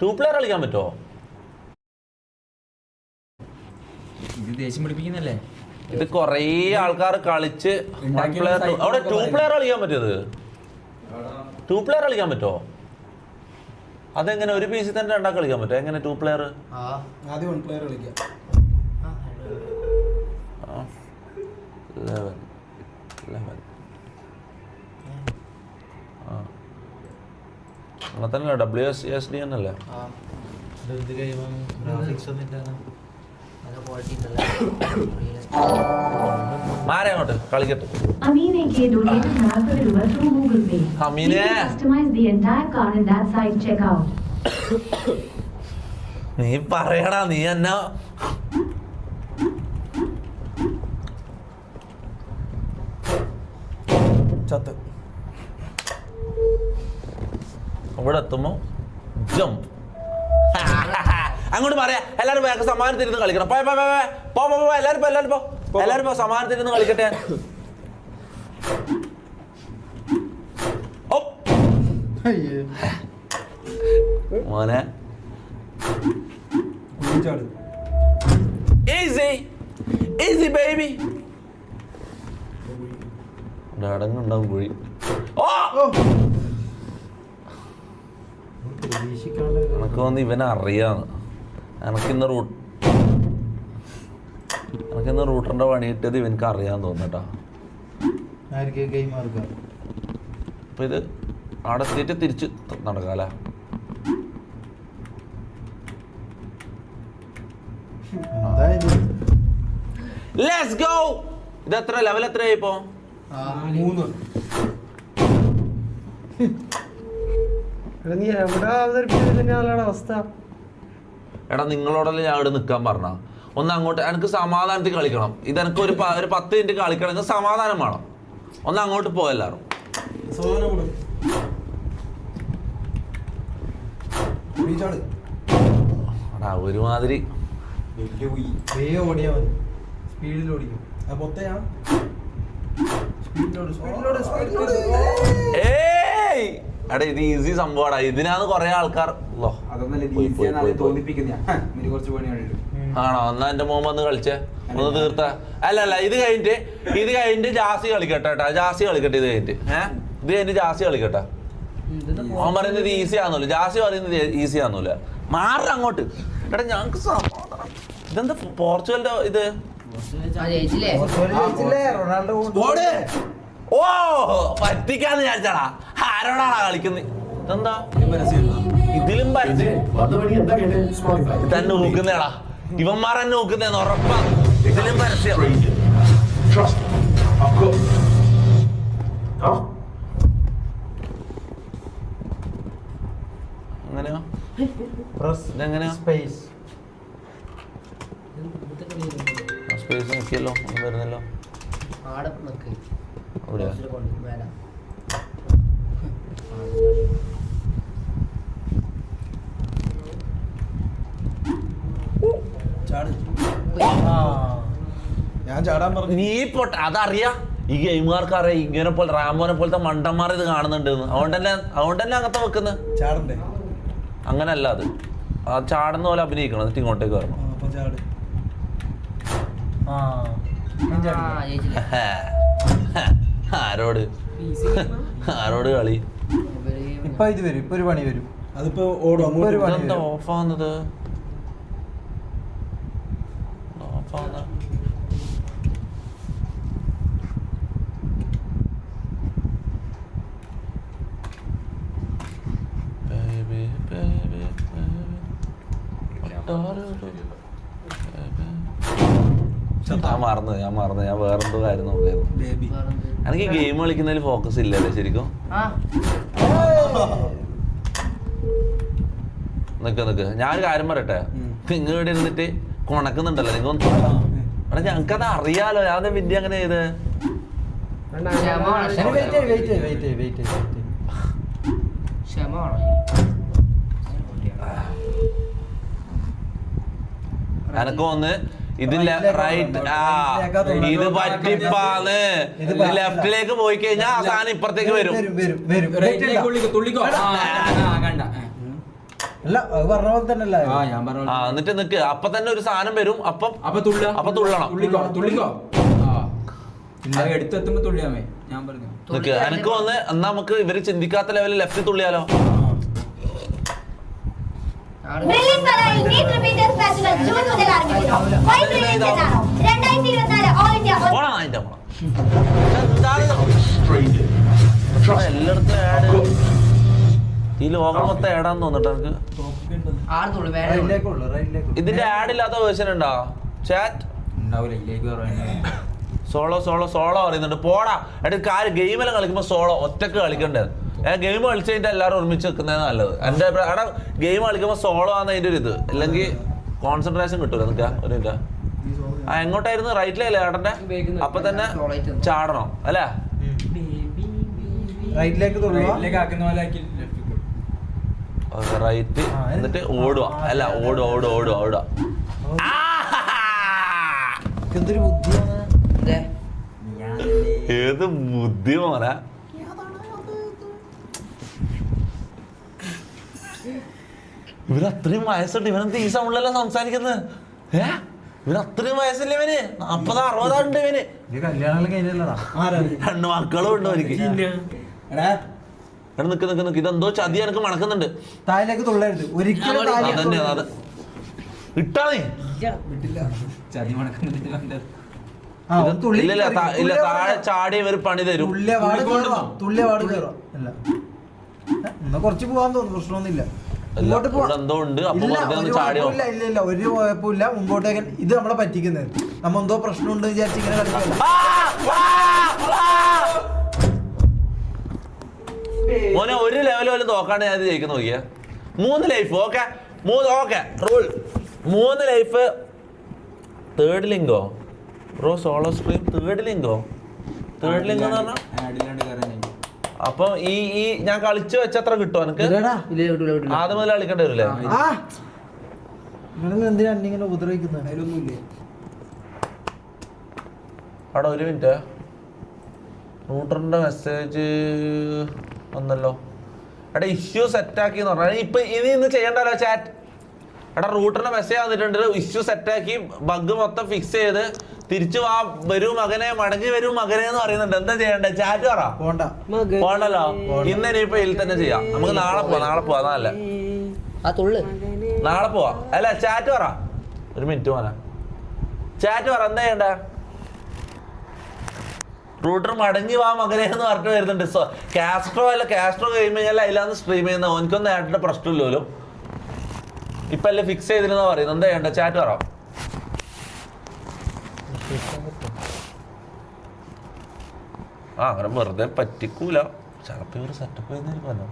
Two player കളിക്കാൻ പറ്റുമോ ഇത് ദേഷ്യം പിടിപ്പിക്കുന്നല്ലേ? ഇത് കുറേ ആൾക്കാർ കളിച്ച് one ഉണ്ടാക്കിയ player ഒരു two- അവിടെ ടു പ്ലെയർ കളിക്കാൻ പറ്റിയത്? ടൂ പ്ലെയർ കളിക്കാൻ പറ്റുമോ അതെങ്ങനെ ഒരു പീസിൽ തന്നെ രണ്ടാൾ കളിക്കാൻ പറ്റുമോ എങ്ങനെ ടൂ പ്ലെയർ ആദ്യം വൺ പ്ലെയർ കളിക്കാം. ആ ലെവൻ ലെവൻ അവിടെ തന്നെ ഡബ്ല്യു എസ് എസ് ഡി തന്നെ നീ പറയടാ നീ എന്നെ? ചത്ത്. ഇവിടെ എത്തുമ്പോ ജമ്പ് അങ്ങോട്ട് പറയാ എല്ലാരും വേഗം സമാനത്തിരുന്ന് കളിക്കണം. പോയ പോ പോ, പോ. പോ പോ പോ. എല്ലാരും പോ എല്ലാരും പോ. എല്ലാരും പോ സമാനത്തിരുന്ന് കളിക്കട്ടെ. മോനെ. ഈസി ഈസി ബേബി അടങ്ങുണ്ടാവും കുഴി ഓ. എനക്ക് തോന്നുന്നു ഇവനെ അറിയാന്ന്. എനക്കിന്ന് റൂട്ട് എനക്കിന്ന് റൂട്ടറിന്റെ പണി കിട്ടിയത് ഇവനക്ക് അറിയാന്ന് തോന്നട്ടാ അപ്പൊ ഇത് അവിടെ എത്തിയിട്ട് തിരിച്ച് നടക്കാല ഇതെത്ര ലെറ്റ്സ് ഗോ ഇത് എത്ര? ലെവൽ എത്രയായി ഇപ്പോ? മൂന്ന്. എടാ, നീ എവിടെ അവതരിപ്പിച്ചത് അവസ്ഥ. എടാ നിങ്ങളോടല്ലേ ഞാൻ ഇവിടെ നിൽക്കാൻ പറഞ്ഞ. ഒന്ന് അങ്ങോട്ട് എനിക്ക് സമാധാനത്തിൽ കളിക്കണം. ഇത് എനിക്ക് ഒരു പ- ഒരു പത്ത് മിനിറ്റ് കളിക്കണമെങ്കിൽ സമാധാനം വേണം. ഒന്ന് അങ്ങോട്ട് പോയല്ലാറും എടാ ഒരുമാതിരി. സ്പീഡിൽ ഓടിക്കും. ഏയ്! എടാ ഇത് ഈസി സംഭവമാണ് ഇതിനാണ് കുറെ ആൾക്കാർ ആണ്? എന്നാ എന്റെ മോൻ വന്ന് കളിച്ചേ. ഒന്ന് തീർത്ത. അല്ല അല്ല ഇത് കഴിഞ്ഞിട്ട് ഇത് കഴിഞ്ഞിട്ട് ജാസി കളിക്കട്ടെ കേട്ടാ. ജാസി കളിക്കട്ടെ ഇത് കഴിഞ്ഞിട്ട്. ഏഹ് ഇത് കഴിഞ്ഞിട്ട് ജാസി കളിക്കട്ടെ. അവൻ പറയുന്നത് ഈസി ആണെന്നില്ല. ജാസി പറയുന്നത് ഈസി ആണെന്നില്ല. മാറി അങ്ങോട്ട്. എടാ ഞങ്ങക്ക് സമാധാനം. ഇതെന്താ പോർച്ചുഗലിന്റെ ഇത്? റൊണാൾഡോ ഓ പറ്റിക്കാന്ന് വിചാരിച്ചാടാ ആരോടാണാ കളിക്കുന്നത് ഇതെന്താ? ഇതിലും പരസ്യം തന്നെ നോക്കുന്നേടാ ഇവന്മാർ തന്നെ നോക്കുന്നേന്ന് ഉറപ്പാ. ഇതിലും പരസ്യം. I've എങ്ങനെയാ? സ്പേസ് ഞാൻ ചാടാൻ പറഞ്ഞു. നീ പൊട്ട അതറിയാ. ഈ ഗെയിമുകാർക്ക് അറിയാം ഇങ്ങനെ പോലെ റാമോനെ പോലത്തെ മണ്ടന്മാർ ഇത് കാണുന്നുണ്ട് അതുകൊണ്ടല്ലേ അതുകൊണ്ടല്ലേ അതുകൊണ്ട് തന്നെ അങ്ങനത്തെ വെക്കുന്നത് ചാടണ്ടേ? അങ്ങനല്ല അത്. ആ ചാടുന്ന പോലെ അഭിനയിക്കണം എന്നിട്ട് ഇങ്ങോട്ടേക്ക് വരണം. ആരോട്? ആരോട് കളി? ഇപ്പൊ ഇത് വരും ഇപ്പൊ ഒരു പണി വരും. അതിപ്പോ ഓടും അങ്ങോട്ട് പണി ഇതെന്താ വരും. ഞാൻ മറന്നു ഞാൻ മറന്നു. ഞാൻ വേറെന്തോ കാര്യം നോക്കായിരുന്നു? എനിക്ക് ഗെയിം കളിക്കുന്നതിൽ ഫോക്കസ് ഇല്ലല്ലേ ശരിക്കും? ആ. നിക്ക് നിക്ക്. ഞാൻ ഒരു കാര്യം പറയട്ടെ. നിങ്ങൾ ഇവിടെ ഇരുന്നിട്ട് കൊണക്കുന്നുണ്ടല്ലോ നിങ്ങൾ എടാ ഞങ്ങക്കത് അറിയാലോ. ഞാൻ വിദ്യ അങ്ങനെ ചെയ്ത്. എനക്ക് ഒന്ന് ഇതില്ല റൈറ്റ്. ആ. ഇത് പറ്റിപ്പാണ്. ലെഫ്റ്റിലേക്ക് പോയി കഴിഞ്ഞാൽ ആ സാധനം ഇപ്പുറത്തേക്ക് വരും. എന്നിട്ട് നിക്ക്. അപ്പൊ തന്നെ ഒരു സാധനം വരും. അപ്പം അപ്പൊ തുള്ള അപ്പൊ തുള്ളണം. എടുത്തെത്തുമ്പോ തുള്ളിയാമേ. ഞാൻ പറഞ്ഞു നിക്ക് എനിക്ക് വന്ന് എന്നാ നമുക്ക് ഇവർ ചിന്തിക്കാത്ത ലെവലിൽ ലെഫ്റ്റ് തുള്ളിയാലോ? ഫെസ്റ്റിവൽ ജൂൺ എല്ലായിടത്തും ആഡ് ഈ ലോകം മൊത്തം ആഡാന്ന് തോന്നിട്ട് എനിക്ക് ഇതിന്റെ ആഡ് ഇല്ലാത്ത വേർഷൻ ഉണ്ടോ? ചാറ്റ് സോളോ സോളോ സോളോ പറയുന്നുണ്ട്. പോടാ. എടാ കാര്യം ഗെയിമെല്ലാം കളിക്കുമ്പോൾ സോളോ ഒറ്റയ്ക്ക് കളിക്കണ്ടേ? ഏ ഗെയിം കളിച്ച് കഴിഞ്ഞാൽ എല്ലാവരും ഒരുമിച്ച് നിൽക്കുന്നത് നല്ലത്. എന്റെ അഭിപ്രായം എടാ ഗെയിം കളിക്കുമ്പോൾ സോളോ ആണ് അതിന്റെ ഒരു ഇത്. അല്ലെങ്കിൽ കോൺസെൻട്രേഷൻ കിട്ടൂല. നിൽക്കുക ഒരു മിനിറ്റ് ആ എങ്ങോട്ടായിരുന്നു? റൈറ്റിലല്ലേ ഏട്ടന്റെ? അപ്പൊ തന്നെ ചാടണം? അല്ലേ? റൈറ്റിലേക്ക് തുള്ളുക ഇല്ലേക്ക് ആക്കുന്ന പോലെ ആക്കി ലെഫ്റ്റ് റൈറ്റ് എന്നിട്ട് ഓടുക അല്ല ഓടുക ഓടുക ഓടുക ഓടുക എന്തൊരു ബുദ്ധിയാണ്. ഏത് ബുദ്ധി മോനെ? ഇവരത്രയും വയസ്സുണ്ട്. ഇവനെന്ത് ഈ സൗണ്ടിലല്ല സംസാരിക്കുന്നത് ഏ? ഇവന് അത്രയും വയസ്സില്ല ഇവന്? നാപ്പത് അറുപതാണ്ട് ഇവന്. രണ്ട് മക്കളും ഉണ്ടോ എനിക്ക് എടാ. എടാ നിക്ക് നിക്ക് നിക്ക്. ഇതെന്തോ ചതി എനിക്ക് മണക്കുന്നുണ്ട്. താഴേക്ക് തുള്ളരുത്. ഒരിക്കലും താഴേക്ക് അതന്നെ അത്. തുള്ളരുത്. ഇട്ടാ നീ. ചതി മണക്കുന്നില്ല ആ, തുള്ളി ഇല്ല ഇല്ല താഴെ ചാടി ഇവർ പണി തരും. തുള്ളിയ വാട് തുള്ളിക്കൊണ്ട് കയറുവാ. തുള്ളിയ ഇല്ല. ഏ, എന്നാ കുറച്ച് പോവാൻ തോന്നുന്നു. പ്രശ്നമൊന്നുമില്ല. മുമ്പോട്ട് ഇവിടെ എന്തോ ഉണ്ട്. അപ്പൊ ഇല്ല, ഒരു ചാടിയോ? കുഴപ്പമില്ല, ഇല്ല ഇല്ല ഒരു കുഴപ്പമില്ല. മുമ്പോട്ടേക്ക് ഇത് നമ്മളെ പറ്റിക്കുന്നത് നമ്മ എന്തോ പ്രശ്നമുണ്ട് വിചാരിച്ച് ഇങ്ങനെ കളിക്കല്ല! മോനെ ഒരു ലെവൽ പോലും നോക്കാണ്ട് ഞാൻ ജയിക്കുന്ന നോക്കിയ. മൂന്ന് ലൈഫ് ഓക്കെ മൂന്ന് ഓക്കെ റൂൾ മൂന്ന് ലൈഫ് തേർഡ് ലിങ്കോ ബ്രോ സോളോ സ്ട്രീം തേർഡ് ലിങ്കോ തേർഡ് ലിങ്കോ എന്ന് പറഞ്ഞാൽ അപ്പൊ ഈ ഈ ഞാൻ കളിച്ചു വെച്ച അത്ര കിട്ടുമോ എനിക്ക് ആദ്യം മുതൽ കളിക്കേണ്ടി വരില്ലേ? ആ നിങ്ങൾ എന്തിനാ ഇങ്ങനെ ഉപദ്രവിക്കുന്നത് അതിലൊന്നുമില്ലേ. അവിടെ ഒരു മിനിറ്റ്. റൂട്ടറിന്റെ മെസ്സേജ് വന്നല്ലോ. എടാ ഇഷ്യൂ സെറ്റാക്കി എന്ന് പറഞ്ഞാൽ ഇപ്പൊ ഇനി ഇന്ന് ചെയ്യണ്ടല്ലോ ചാറ്റ് എടാ റൂട്ടറിന്റെ മെസ്സേജ് വന്നിട്ടുണ്ട്. ഇഷ്യൂ സെറ്റാക്കി ബഗ് മൊത്തം ഫിക്സ് ചെയ്ത് തിരിച്ചു വാ വരൂ മകനെ മടങ്ങി വരൂ മകനെ എന്ന് പറയുന്നുണ്ട്. എന്താ ചെയ്യണ്ടേ? ചാറ്റ് പറ. പോണ്ട. പോണ്ടല്ലോ? ഇന്ന് ഇനിയിപ്പോ ഇതിൽ തന്നെ ചെയ്യാം. നമുക്ക് നാളെ പോവാം നാളെ പോവാ. നാളെ. ആ തുള്ളു. നാളെ പോവാ. അല്ല ചാറ്റ് പറ. ഒരു മിനിറ്റ് പോന ചാറ്റ് പറ എന്താ ചെയ്യണ്ടേ? റൂട്ടർ മടങ്ങി വാ മകനെ എന്ന് പറഞ്ഞിട്ട് വരുന്നുണ്ട്. സോ കാസ്ട്രോ അല്ല കാസ്ട്രോ കഴിയുമ്പോൾ അതിലാന്ന് സ്ട്രീം ചെയ്യുന്ന ഓനിക്കൊന്നും ഏട്ടന്റെ പ്രശ്നമില്ലല്ലോ ഇപ്പൊ അല്ലേ ഫിക്സ് ചെയ്തിരുന്ന പറയുന്നത്. എന്താ ചെയ്യണ്ട? ചാറ്റ് പറ. ആ അങ്ങനെ വെറുതെ പറ്റിക്കൂല. ചിലപ്പോ ഇവർ സെറ്റപ്പ് ചെയ്തിരിക്കുമല്ലോ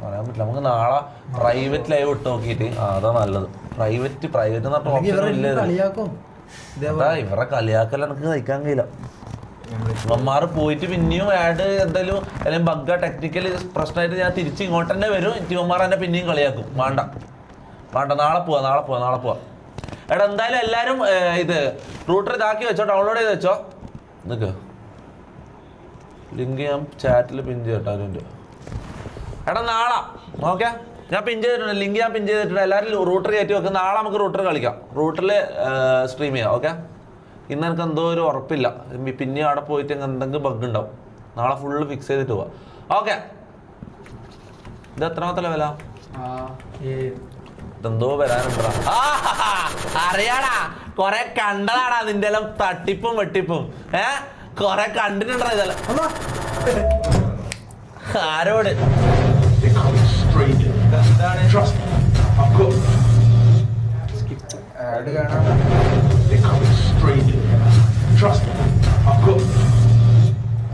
പറയാൻ പറ്റില്ല. നമുക്ക് നാളെ പ്രൈവറ്റ് ലൈവ് ഇട്ട് നോക്കിയിട്ട് ആ അതാ നല്ലത്. പ്രൈവറ്റ് പ്രൈവറ്റ് എന്ന് പറഞ്ഞ അല്ലെങ്കിൽ ഓപ്ഷൻ ഇവരെ ഇല്ല ഇതിൽ. കളിയാക്കും. അതാ ഇതേപോലെ ഇവരെ കളിയാക്കൽ എനിക്ക് കഴിക്കാൻ കഴിയില്ല. അമ്മമാർ പോയിട്ട് പിന്നെയും ആഡ് എന്തായാലും അല്ലെങ്കിൽ ബഗ്ഗ ടെക്നിക്കൽ പ്രശ്നമായിട്ട് ഞാൻ തിരിച്ച് ഇങ്ങോട്ട് തന്നെ വരും. ഇവന്മാർ എന്നെ പിന്നെയും കളിയാക്കും. വേണ്ട. വേണ്ട. നാളെ പോവാ നാളെ പോവാ നാളെ പോവാ. എടാ എന്തായാലും എല്ലാവരും ഇത് റൂട്ടർ ഇതാക്കി വെച്ചോ ഡൗൺലോഡ് ചെയ്ത് വെച്ചോ. നിക്ക്. ലിങ്ക് ഞാൻ ചാറ്റിൽ പിൻ ചെയ്യട്ടോ അതിന്റെ എടാ നാളെ. ഓക്കെ ഞാൻ പിൻ ചെയ്തിട്ടുണ്ട്. ലിങ്ക് ഞാൻ പിൻ ചെയ്തിട്ടുണ്ട്. എല്ലാവരും റൂട്ടർ കയറ്റി വെക്കും. നാളെ നമുക്ക് റൂട്ടർ കളിക്കാം. റൂട്ടറിൽ സ്ട്രീം ചെയ്യാം ഓക്കെ ഇന്ന് എനിക്ക് എന്തോ ഒരു ഉറപ്പില്ല. പിന്നെ അവിടെ പോയിട്ട് എന്തെങ്കിലും ബഗ് ഉണ്ടാവും. നാളെ ഫുള്ള് ഫിക്സ് ചെയ്തിട്ട് പോവാം. ഓക്കെ ഇത് എത്രാമത്തെ വില ഇതെന്തോ വരാനുണ്ടാ അറിയാടാ. കൊറേ കണ്ടതാടാ. നിന്റെ എല്ലാം തട്ടിപ്പും വെട്ടിപ്പും. ഏ? കൊറേ കണ്ടിട്ടുണ്ടോ ഇതെല്ലാം? ആരോട്?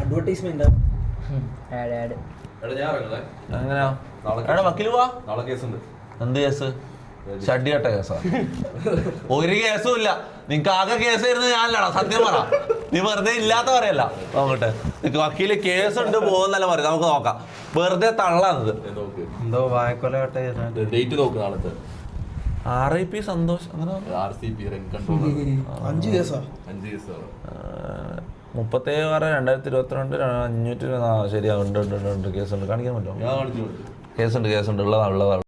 അഡ്വർടൈസ്മെന്റ് എടാ വക്കീൽ പോവാ? നാളെ കേസുണ്ട്. എന്ത് കേസ്? ഷഡിയട്ട കേസാ. ഒരു കേസും ഇല്ല. നിനക്ക് ആകെ കേസ് വരുന്നത് ഞാനല്ലടാ സത്യം പറ. നീ വെറുതെ ഇല്ലാത്ത പറയല്ല. നോക്കട്ടെ നിനക്ക് വക്കീൽ ഉണ്ട് പോകുന്നല്ല പറയും. നമുക്ക് നോക്കാം. വെറുതെ തള്ളാന്നത്. നോക്ക് എന്തോ വായക്കൊല കട്ട ഡേറ്റ് നോക്ക് നാളത്തെ. ആർ ഐ പി സന്തോഷ് അങ്ങനെ പറഞ്ഞോ? ആർ സി പി അഞ്ച് കേസാ. മുപ്പത്തേഴ് ആറ് രണ്ടായിരത്തി ഇരുപത്തിരണ്ട് അഞ്ഞൂറ്റി ശരി ശരിയാ ഉണ്ട് ഉണ്ട് ഉണ്ട് ഉണ്ട് കേസുണ്ട്. കാണിക്കാൻ പറ്റുമോ? കേസുണ്ട് കേസുണ്ട്. ഉള്ളതാ ഉള്ളതാ.